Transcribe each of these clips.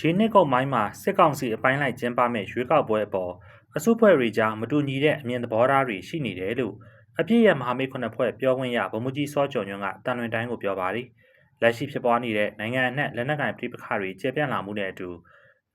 ဒီနှစ်ကုန်ပိုင်းမှာစစ်ကောင်စီအပိုင်းလိုက်ကျင်းပမဲ့ရွေးကောက်ပွဲအပေါ်အစုဖွဲ့တွေကြားမတူညီတဲ့အမြင်သဘောထားတွေရှိနေတယ်လို့အပြည့်ရမဟာမိတ်ခုနှစ်ဖွဲ့ပြောခွင့်ရဗိုလ်မှူးကြီးစောကျော်ညွန့်ကတန်လွင်တိုင်းကိုပြောပါတယ်။လက်ရှိဖြစ်ပွားနေတဲ့နိုင်ငံအနှံ့လက်နက်ကိုင်ပြည်ပခါတွေကျေပြန့်လာမှုနဲ့အတူ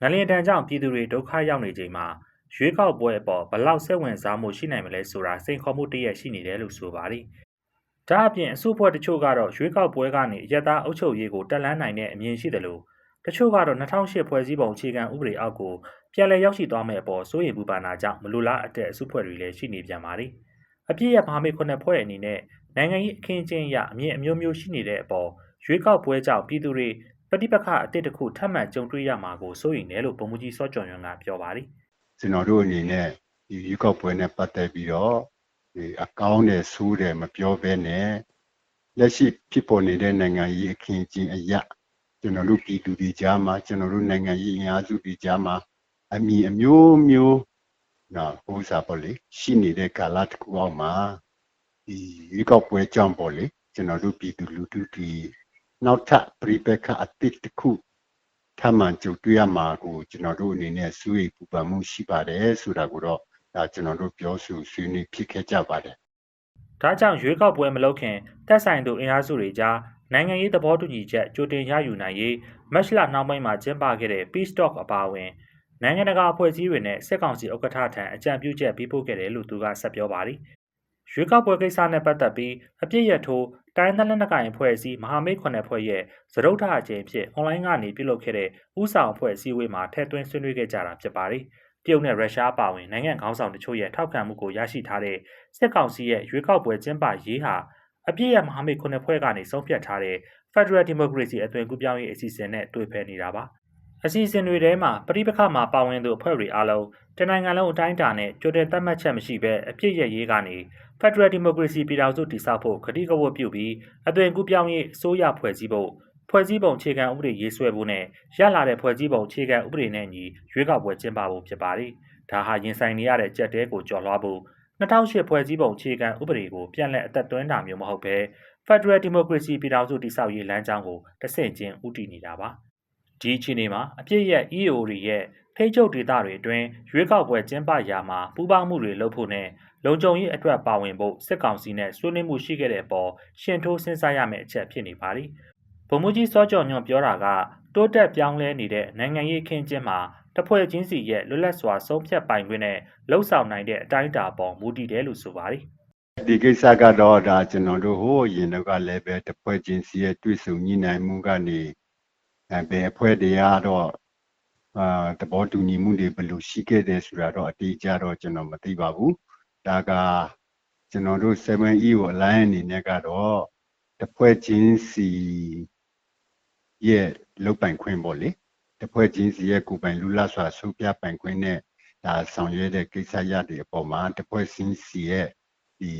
ငလျင်တန်ကြောင့်ပြည်သူတွေဒုက္ခရောက်နေချိန်မှာရွေးကောက်ပွဲအပေါ်ဘလောက်စိတ်ဝင်စားမှုရှိနိုင်မလဲဆိုတာစိန်ခေါ်မှုတရက်ရှိနေတယ်လို့ဆိုပါတယ်။ဒါအပြင်အစုဖွဲ့တချို့ကတော့ရွေးကောက်ပွဲကနေရတအုပ်ချုပ်ရေးကိုတက်လှမ်းနိုင်တဲ့အမြင်ရှိတယ်လို့ တချို့ကတော့2008ဖွဲ့စည်းပုံအခြေခံဥပဒေအောက်ကိုပြန်လည်ရောက်ရှိသွားမယ့်အပေါ်စိုးရိမ်ပူပန်တာကြောင့်မလိုလားအပ်တဲ့အစုဖွဲ့တွေလည်းရှိနေပြန်ပါတယ်။အပြည့်ရမဟာမိတ်ခုနှစ်ဖွဲ့အနေနဲ့နိုင်ငံရေးအခင်းအကျင်းအရအမြင်အမျိုးမျိုးရှိနေတဲ့အပေါ်ရွေးကောက်ပွဲကြောင့်ပြည်သူတွေပဋိပက္ခအသစ်တစ်ခုထပ်မံကြုံတွေ့ရမှာကိုစိုးရိမ်တယ်လို့ပုံမှုကြီးစောကျော်ညွန့်ကပြောပါတယ်ကျွန်တော်တို့အနေနဲ့ဒီရွေးကောက်ပွဲနဲ့ပတ်သက်ပြီးတော့ဒီအကောင်းနဲ့ဆိုးတယ်မပြောဘဲနဲ့လက်ရှိဖြစ်ပေါ်နေတဲ့နိုင်ငံရေးအခင်းအကျင်းအရာ ကျွန်တော်တို့ပြည်သူတွေကြားမှာကျွန်တော်တို့နိုင်ငံရေးအင်အားစုတွေကြားမှာအမိအမျိုးမျိုးနော်ဟိုးစားပေါ့လေရှိနေတဲ့ကာလတစ်ခုအောက်မှာဒီရွေးကောက်ပွဲကြောင့်ပေါ့လေကျွန်တော်တို့ပြည်သူလူထုတွေနောက်ထပ်ပြိပက္ခအသစ်တစ်ခုထပ်မံကြုံတွေ့ရမှာကိုကျွန်တော်တို့အနေနဲ့စူးရိမ်ပူပန်မှုရှိပါတယ်ဆိုတာကိုတော့ဒါကျွန်တော်တို့ပြောဆိုဆွေးနွေးဖြစ်ခဲ့ကြပါတယ်။ဒါကြောင့်ရွေးကောက်ပွဲမလုပ်ခင်တက်ဆိုင်သူအင်အားစုတွေကြား နိုင်ငံရေးသဘောတူညီချက်ကြိုတင်ရယူနိုင်ရေးမက်ရှလာနှောင်းပိုင်းမှာကျင်းပခဲ့တဲ့ Peace Talk အပါအဝင်နိုင်ငံတကာအဖွဲ့အစည်းတွေနဲ့စစ်ကောင်စီဥက္ကဋ္ဌထံအကြံပြုချက်ပေးပို့ခဲ့တယ်လို့သူကဆက်ပြောပါတယ်။ရွေးကောက်ပွဲကိစ္စနဲ့ပတ်သက်ပြီးအပြစ်ရထိုးတိုင်းဒေသလက်နက်ကိုင်အဖွဲ့အစည်းမဟာမိတ်ခွန်တဲ့ဖွဲ့ရဲ့သရုပ်ထအကျဉ်းဖြစ်အွန်လိုင်းကနေပြုလုပ်ခဲ့တဲ့ဥဆောင်အဖွဲ့အစည်းအဝေးမှာထည့်သွင်းဆွေးနွေးခဲ့ကြတာဖြစ်ပါတယ်။တရုတ်နဲ့ရုရှားပါဝင်နိုင်ငံခေါင်းဆောင်တချို့ရဲ့ထောက်ခံမှုကိုရရှိထားတဲ့စစ်ကောင်စီရဲ့ရွေးကောက်ပွဲကျင်းပရေးဟာ အပြည့်ရမဟာမိတ်ခုနှစ်ဖွဲ့ကနေဆုံးဖြတ်ထားတဲ့ Federal Democracy အသွင်ကူးပြောင်းရေးအစီအစဉ်နဲ့တွေ့ဖက်နေတာပါ။အစီအစဉ်တွေထဲမှာပြိပခါမှာပါဝင်သူအဖွဲ့တွေအားလုံးတနိုင်ငံလုံးအတိုင်းအတာနဲ့ကြိုတင်သတ်မှတ်ချက်မရှိဘဲအပြည့်ရရေးကနေ Federal Democracy ပြည်ထောင်စုတည်ဆောက်ဖို့ကတိကဝတ်ပြုပြီးအသွင်ကူးပြောင်းရေးအစိုးရဖွဲ့စည်းဖို့ဖွဲ့စည်းပုံအခြေခံဥပဒေရေးဆွဲဖို့နဲ့ရလာတဲ့ဖွဲ့စည်းပုံအခြေခံဥပဒေနဲ့ညီရွေးကောက်ပွဲကျင်းပဖို့ဖြစ်ပါတယ်။ဒါဟာရင်ဆိုင်နေရတဲ့ကြက်တဲကိုကျော်လွှားဖို့ 2008ဖွဲ့စည်းပုံအခြေခံဥပဒေကိုပြန်လည်အသက်သွင်းတာမျိုးမဟုတ်ဘဲ Federal Democracy ပြည်ထောင်စုတည်ဆောက်ရေးလမ်းကြောင်းကိုတဆင့်ချင်းဦးတည်နေတာပါ။ဒီအခြေအနေမှာအပြည့်ရဲ့ EAO တွေရဲ့ထိချုပ်ဒေသတွေအတွင်းရွေးကောက်ပွဲကျင်းပရာမှာပူးပေါင်းမှုတွေလုပ်ဖို့နဲ့လုံခြုံရေးအတွက်ပါဝင်ဖို့စစ်ကောင်စီနဲ့ဆွေးနွေးမှုရှိခဲ့တဲ့အပေါ်ရှင်ထိုးစဉ်းစားရမယ့်အချက်ဖြစ်နေပါသည်။ဗိုလ်မှူးကြီးစောကျော်ညွန့်ပြောတာကတိုးတက်ပြောင်းလဲနေတဲ့နိုင်ငံရေးအခင်းကျင်းမှာ တဖွဲ့ချင်းစီရဲ့လွတ်လပ်စွာဆုံးဖြတ်ပိုင်ခွင့်နဲ့လှုပ်ဆောင်နိုင်တဲ့အတိုင်းအတာပေါ်မူတည်တယ်လို့ဆိုပါတယ်ဒီကိစ္စကတော့ဒါကျွန်တော်တို့ဟိုအရင်တော့ကလည်းပဲတစ်ဖွဲ့ချင်းစီရဲ့တွေ့ဆုံညှိနှိုင်းမှုကနေအဲဘယ်အဖွဲ့တွေကတော့အာသဘောတူညီမှုတွေဘယ်လိုရှိခဲ့တယ်ဆိုတာတော့အတိအကျတော့ကျွန်တော်မသိပါဘူးဒါကကျွန်တော်တို့ 7E ကို alliance အနေနဲ့ကတော့တစ်ဖွဲ့ချင်းစီရဲ့လုတ်ပိုင်ခွင့်ပေါ့လေ တစ်ဖွဲ့ချင်းစီရဲ့ကိုယ်ပိုင်လူလစွာဆုံးဖြတ်ပိုင်ခွင့်နဲ့ဒါဆောင်ရွက်တဲ့ကိစ္စရတွေအပေါ်မှာတစ်ဖွဲ့ချင်းစီရဲ့ဒီ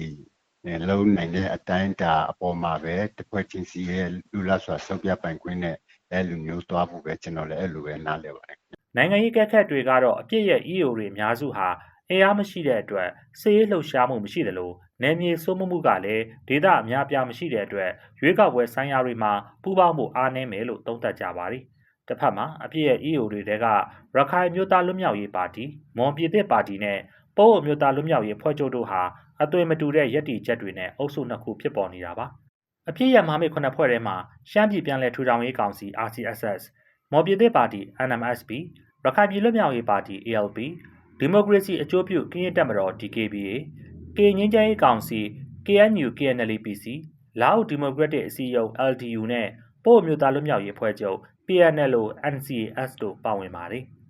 လုံးနိုင်တဲ့အတိုင်းအတာအပေါ်မှာပဲတစ်ဖွဲ့ချင်းစီရဲ့လူလစွာဆုံးဖြတ်ပိုင်ခွင့်နဲ့အဲ့လိုမျိုးသွားဖို့ပဲကျွန်တော်လည်းအဲ့လိုပဲနားလည်ပါတယ်။နိုင်ငံရေးကက်ခတ်တွေကတော့အပြစ်ရဲ့ EAO တွေအများစုဟာအင်အားမရှိတဲ့အတွက်စီးရေးလှုပ်ရှားမှုမရှိသလိုနယ်မြေစိုးမိုးမှုကလည်းဒေသအများပြားမရှိတဲ့အတွက်ရွေးကောက်ပွဲဆိုင်ရာတွေမှာပူးပေါင်းမှုအားနည်းမယ်လို့သုံးသပ်ကြပါတယ်။ တစ်ဖက်မှာအပြစ်ရဲ့ EAO တွေတဲကရခိုင်မျိုးသားလွတ်မြောက်ရေးပါတီ၊မွန်ပြည်သစ်ပါတီနဲ့ပိုးအမျိုးသားလွတ်မြောက်ရေးဖွဲ့ချုပ်တို့ဟာအသွင်မတူတဲ့ရည်တည်ချက်တွေနဲ့အုပ်စုနှစ်ခုဖြစ်ပေါ်နေတာပါ။အပြစ်ရမဟာမိတ်ခုနှစ်ဖွဲ့ထဲမှာရှမ်းပြည်ပြန်လည်ထူထောင်ရေးကောင်စီ RCSS မော်ပြည်သစ်ပါတီ NMSP ရခိုင်ပြည်လွတ်မြောက်ရေးပါတီ ALP ဒီမိုကရေစီအကျိုးပြုကရင်တပ်မတော် DKBA ကရင်ငင်းချမ်းရေးကောင်စီ KNU KNLPC လာအိုဒီမိုကရက်တစ်အစည်းအရုံး LDU နဲ့ပို့အမျိုးသားလွတ်မြောက်ရေးဖွဲ့ချုပ် PNLO NCAS တို့ ပါဝင်ပါတယ်။